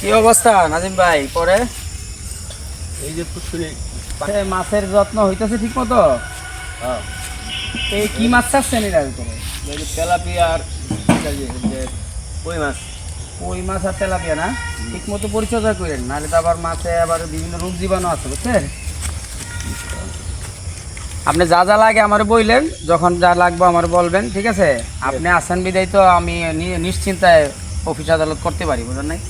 কি অবস্থা নাজিম ভাই? পরে? এই যে পুষ্করি। মাছের যত্ন হইতেছে ঠিক মতো হ্যাঁ এই কি মাছ চাচ্ছেন এর ভিতরে তেলাপিয়া আর কই মাছ? ওই মাছ আর তেলাপিয়া না? ঠিক মতো পরিচর্যা করেন নাহলে তো আবার মাছে আবার বিভিন্ন রোগ জীবাণু আছে বুঝছেন? আপনি যা যা লাগে আমার বললেন যখন যা লাগবে আমার বলবেন ঠিক আছে? আপনি আসেন বিদায় তো আমি নিশ্চিন্তায় অফিস আদালত করতে পারি বুঝলেন নাই?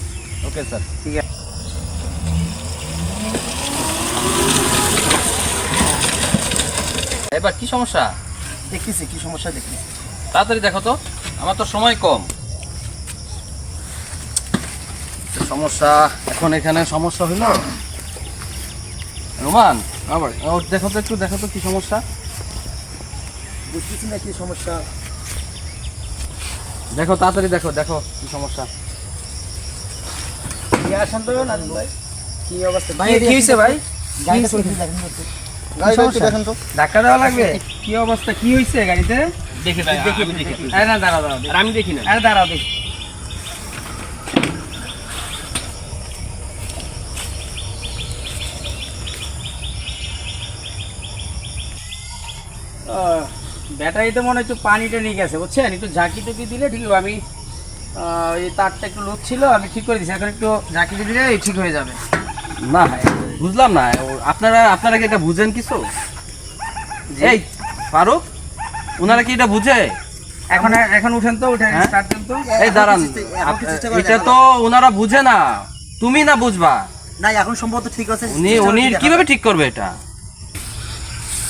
ওকে স্যার ঠিক আছে এবার কি সমস্যা? দেখতেছি কি সমস্যা দেখতেছি। তাড়াতাড়ি দেখো তো। আমার তো সময় কম। সমস্যা এখন এখানে সমস্যা হইল? রোমান? আবার ও দেখো তো একটু দেখো তো কি সমস্যা। বুঝতেছি না কি সমস্যা। দেখো তাড়াতাড়ি দেখো দেখো কি সমস্যা। আসেন তো নাজিম ভাই? কি অবস্থা? ভাই কি হয়েছে ভাই? গাড়িটা একটু দেখেন গাড়িটা একটু দেখেন তো। ধাক্কা দেওয়া লাগবে? কি অবস্থা? কি হয়েছে গাড়িতে? দেখি ভাই দেখি দেখি। আরে না দাঁড়াও দাঁড়াও আমি দেখি না। আরে দাঁড়াও দেখি। আহ, ব্যাটারিতে মনে হয় একটু পানিটা নিয়ে গেছে বুঝছেন? একটু ঝাঁকি টুকি দিলে ঠিক আমি এই তারটা একটু লুজ ছিল আমি ঠিক করে দিচ্ছি এখন একটু ঝাঁকি দিলে এই ঠিক হয়ে যাবে। না বুঝলাম না। আপনারা আপনারা কি এটা বুঝেন কিছু? এই ফারুক ওনারা কি এটা বুঝে? এখন এখন উঠেন তো উঠে হ্যাঁ? স্টার্ট তো। এই দাঁড়ান। এটা তো ওনারা বুঝে না। তুমি না বুঝবা। না এখন সম্ভবত ঠিক আছে উনি উনি কীভাবে ঠিক করবে এটা?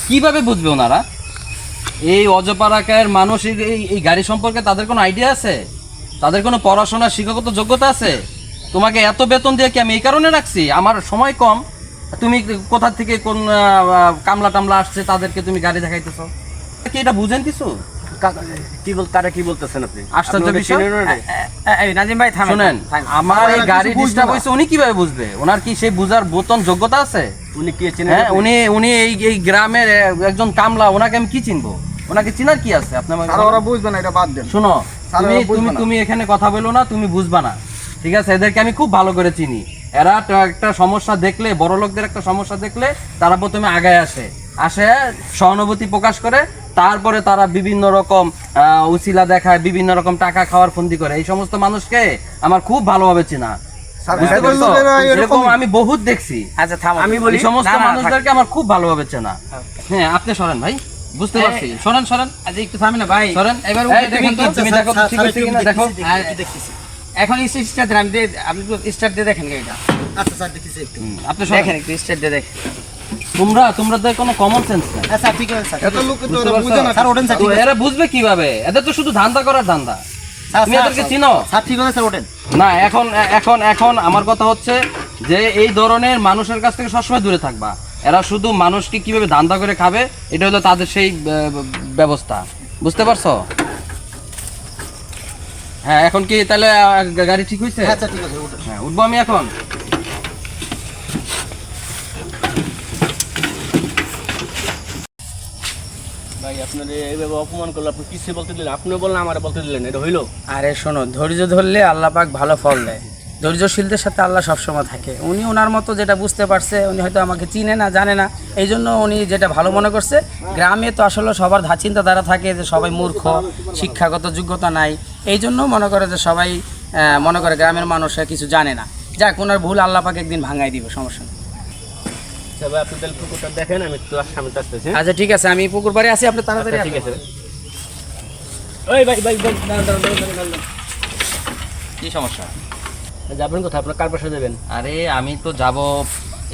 কীভাবে বুঝবে ওনারা এই অজপাড়াকার মানুষ এই গাড়ি সম্পর্কে তাদের কোনো আইডিয়া আছে? তাদের কোনো পড়াশোনা শিক্ষাগত যোগ্যতা আছে? তোমাকে এত বেতন দিয়ে কি আমি এই কারণে রাখছি? আমার সময় কম। তুমি কোথা থেকে কোন কামলা টামলা আসছে তাদেরকে তুমি গাড়ি দেখাইতেছো? কি এটা বুঝেন কিছু? কি বল তারা কি বলতেছেন আপনি? আশ্চর্য বিষয়। এই নাজিম ভাই থামেন। শোনেন। আমার এই গাড়ি ডিস্টার্ব না। হয়েছে উনি কীভাবে বুঝবে? ওনার কি সেই বুঝার বোতন যোগ্যতা আছে? উনি কি চেনেন হ্যাঁ উনি উনি এই এই গ্রামের একজন কামলা ওনাকে আমি কি চিনবো? ওনাকে চিনার কি আছে? আপনার আর ওরা বুঝবে না এটা বাদ দেন। শোনো তুমি তুমি তুমি এখানে কথা বলো না তুমি বুঝবা না। ঠিক আছে? এদেরকে আমি খুব ভালো করে চিনি। এরা একটা সমস্যা দেখলে বড় লোকদের একটা সমস্যা দেখলে তারা প্রথমে আগায় আসে। আসে সহানুভূতি প্রকাশ করে তারপরে তারা বিভিন্ন রকম আহ, উছিলা দেখায় বিভিন্ন রকম টাকা খাওয়ার ফন্দি করে। এই সমস্ত মানুষকে আমার খুব ভালোভাবে চেনা। বুঝতে পারছ? এরকম- আমি বহুত দেখছি। আচ্ছা থামো। আমি বলি সমস্ত। মানুষদেরকে আমার খুব ভালোভাবে চেনা। হ্যাঁ আপনি সরেন ভাই। বুঝতে পারছি। সরেন সরেন। আচ্ছা একটু থামেন না ভাই। সরেন এবার উঠে দেখেন তো তুমি দেখো ঠিক আছে কিনা দেখো। আর এখন স্টার্ট দেন আমি দিয়ে- আপনি স্টার্ট দিয়ে দেখেন গাড়িটা আচ্ছা স্যার দেখতেছি একটু। আপনি সরেন। দেখেন একটু স্টার্ট দিয়ে দেখেন। তোমরা তোমাদের কোনো কমন সেন্স হ্যাঁ স্যার ঠিক আছে স্যার। এত লোক তো ওরা বুঝে না। স্যার ওঠেন স্যার ঠিক আছে। এরা বুঝবে কীভাবে? এদের তো শুধু ধান্দা করার ধান্দা। স্যার, তুমি এদেরকে চিনো? স্যার ঠিক আছে স্যার ওঠেন। না এখন এখন এখন আমার কথা হচ্ছে যে এই ধরনের মানুষের কাছ থেকে সবসময় দূরে থাকবা। এরা শুধু মানুষকে কীভাবে ধান্দা করে খাবে এটা হলো তাদের সেই ব্যবস্থা। বুঝতে পারছ? হ্যাঁ এখন কি তাহলে গাড়ি ঠিক হয়েছে হ্যাঁ ঠিক আছে হ্যাঁ উঠবো আমি এখন? ভাই আপনার এইভাবে অপমান করলে আপনি কিছু বলতে দিলেন? আপনিও বললেন আমার বলতে দিলেন এটা হইল? আরে শোনো ধৈর্য ধরলে আল্লাহ পাক ভালো ফল দেয়। ধৈর্যশীলদের সাথে আল্লাহ সবসময় থাকে। উনি ওনার মতো যেটা বুঝতে পারছে উনি হয়তো আমাকে চিনে না জানে না। এই জন্য উনি যেটা ভালো মনে করছে গ্রামে তো আসলে সবার ধা চিন্তাধারা থাকে যে সবাই মূর্খ শিক্ষাগত যোগ্যতা নাই। এই জন্য মনে করে যে সবাই মনে করে গ্রামের মানুষরা কিছু জানে না। যাক ওনার ভুল আল্লাহ পাক একদিন ভাঙাই দিবে সমস্যা নেই। আচ্ছা দেখেন আমি তো সামনে আসতেছি? আচ্ছা ঠিক আছে আমি পুকুর বাড়ি আছি আপনি তাড়াতাড়ি আচ্ছা, ঠিক আছে ওই ভাই ভাই ভাই। কি সমস্যা? যাবেন কোথায়? আপনার কার পাশে যাবেন? আরে আমি তো যাব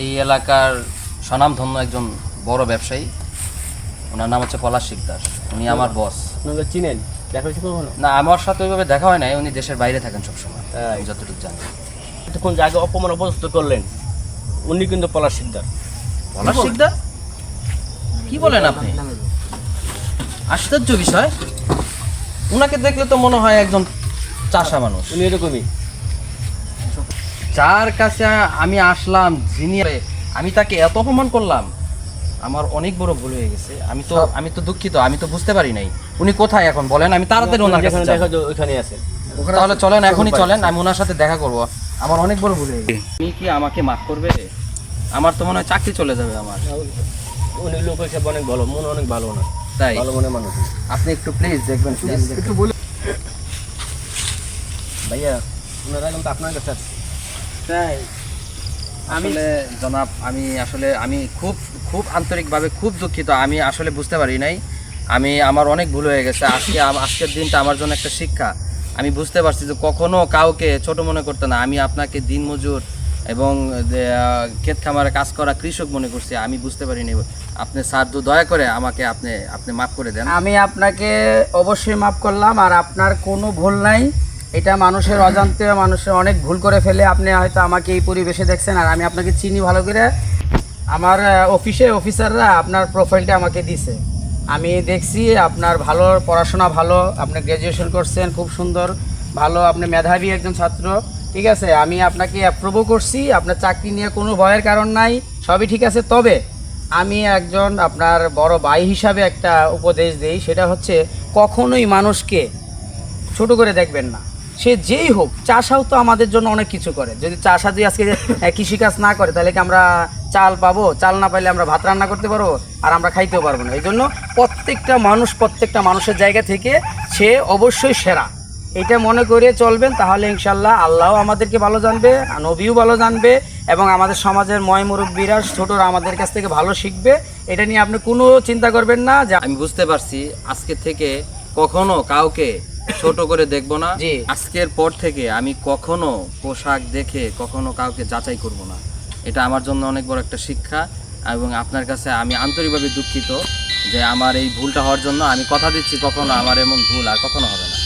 এই এলাকার স্বনামধন্য একজন বড় ব্যবসায়ী। ওনার নাম হচ্ছে পলাশ শিকদার। উনি আমার বস। চিনেন? দেখা হয়েছে কখনো? না আমার সাথে ওইভাবে দেখা হয় নাই। উনি দেশের বাইরে থাকেন সবসময়। আমি যতটুকু জানি। এতক্ষণ জায়গা অপমান অপদস্থ করলেন উনি কিন্তু পলাশ সিকদার পলাশ শিকদার? কি বলেন আপনি? আশ্চর্য বিষয়। উনাকে দেখলে তো মনে হয় একজন চাষা মানুষ। উনি এরকমই। যার কাছে আমি আসলাম যিনি আমি তাকে এত অপমান করলাম আমার অনেক বড় ভুল হয়ে গেছে। আমি তো আমি তো দুঃখিত আমি তো বুঝতে পারি নাই। উনি কোথায় এখন? বলেন আমি তাড়াতাড়ি ওনার কাছে ওইখানে আছে। তাহলে চলেন এখনই চলেন আমি ওনার সাথে দেখা করব। আমার অনেক বড় ভুল হয়ে গেছে। তুমি কি আমাকে মাফ করবে? আমার তো মনে হয় চাকরি চলে যাবে আমার। উনি লোক হিসেবে অনেক ভালো মন অনেক ভালো না তাই? ভালো মনে মানুষ। আপনি একটু প্লিজ দেখবেন একটু বলে ভাইয়া ওনারা কিন্তু আপনার কাছে আছে। তাই? আমি জনাব আমি আসলে আমি খুব খুব আন্তরিকভাবে খুব দুঃখিত। আমি আসলে বুঝতে পারি নাই। আমি আমার অনেক ভুল হয়ে গেছে। আজকে আজকের দিনটা আমার জন্য একটা শিক্ষা। আমি বুঝতে পারছি যে কখনো কাউকে ছোট মনে করতে না। আমি আপনাকে দিনমজুর এবং ক্ষেত খামারে কাজ করা কৃষক মনে করছি। আমি বুঝতে পারিনি আপনি স্যার তো দয়া করে আমাকে আপনি আপনি মাফ করে দেন। আমি আপনাকে অবশ্যই মাফ করলাম। আর আপনার কোনো ভুল নাই। এটা মানুষের অজান্তে মানুষের অনেক ভুল করে ফেলে। আপনি হয়তো আমাকে এই পরিবেশে দেখছেন আর আমি আপনাকে চিনি ভালো করে। আমার অফিসে অফিসাররা আপনার প্রোফাইলটা আমাকে দিছে। আমি দেখছি আপনার ভালো পড়াশোনা ভালো, আপনি গ্র্যাজুয়েশন করছেন, খুব সুন্দর, ভালো, আপনি মেধাবী একজন ছাত্র। ঠিক আছে, আমি আপনাকে অ্যাপ্রুভও করছি, আপনার চাকরি নিয়ে কোনো ভয়ের কারণ নাই, সবই ঠিক আছে। তবে আমি একজন আপনার বড় ভাই হিসাবে একটা উপদেশ দেই, সেটা হচ্ছে কখনোই মানুষকে ছোট করে দেখবেন না। সে যেই হোক, চাষাও তো আমাদের জন্য অনেক কিছু করে। যদি চাষা যদি আজকে কৃষিকাজ না করে, তাহলে কি আমরা চাল পাবো? চাল না পাইলে আমরা ভাত রান্না করতে পারব? আর আমরা খাইতেও পারব না। এই জন্য প্রত্যেকটা মানুষ, প্রত্যেকটা মানুষের জায়গা থেকে সে অবশ্যই সেরা। এটা মনে করে চলবেন, তাহলে ইনশাল্লাহ আল্লাহও আমাদেরকে ভালো জানবে নবীও ভালো জানবে, এবং আমাদের সমাজের ময় মুরব্বীরা, ছোটরা আমাদের কাছ থেকে ভালো শিখবে। এটা নিয়ে আপনি কোনো চিন্তা করবেন না যে আমি বুঝতে পারছি আজকে থেকে কখনো কাউকে ছোট করে দেখব না। আজকের পর থেকে আমি কখনো পোশাক দেখে কখনো কাউকে যাচাই করব না। এটা আমার জন্য অনেক বড় একটা শিক্ষা এবং আপনার কাছে আমি আন্তরিকভাবে দুঃখিত যে আমার এই ভুলটা হওয়ার জন্য আমি কথা দিচ্ছি কখনো আমার এমন ভুল আর কখনো হবে না।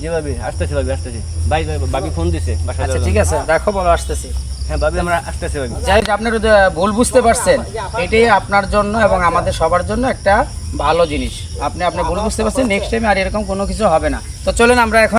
জি ভাবি আসতেছি ভাবি আসতেছি। ভাই ভাবি ফোন দিছে আচ্ছা ঠিক আছে রাখো বলো আসতেছি। হ্যাঁ ভাবি আমরা আসতেছি ভাবি। যাই আপনার ভুল বুঝতে পারছেন এটাই আপনার জন্য এবং আমাদের সবার জন্য একটা ভালো জিনিস। আপনি আপনি ভুল বুঝতে পারছেন নেক্সট টাইমে আর এরকম কোনো কিছু হবে না। তো চলেন, আমরা এখন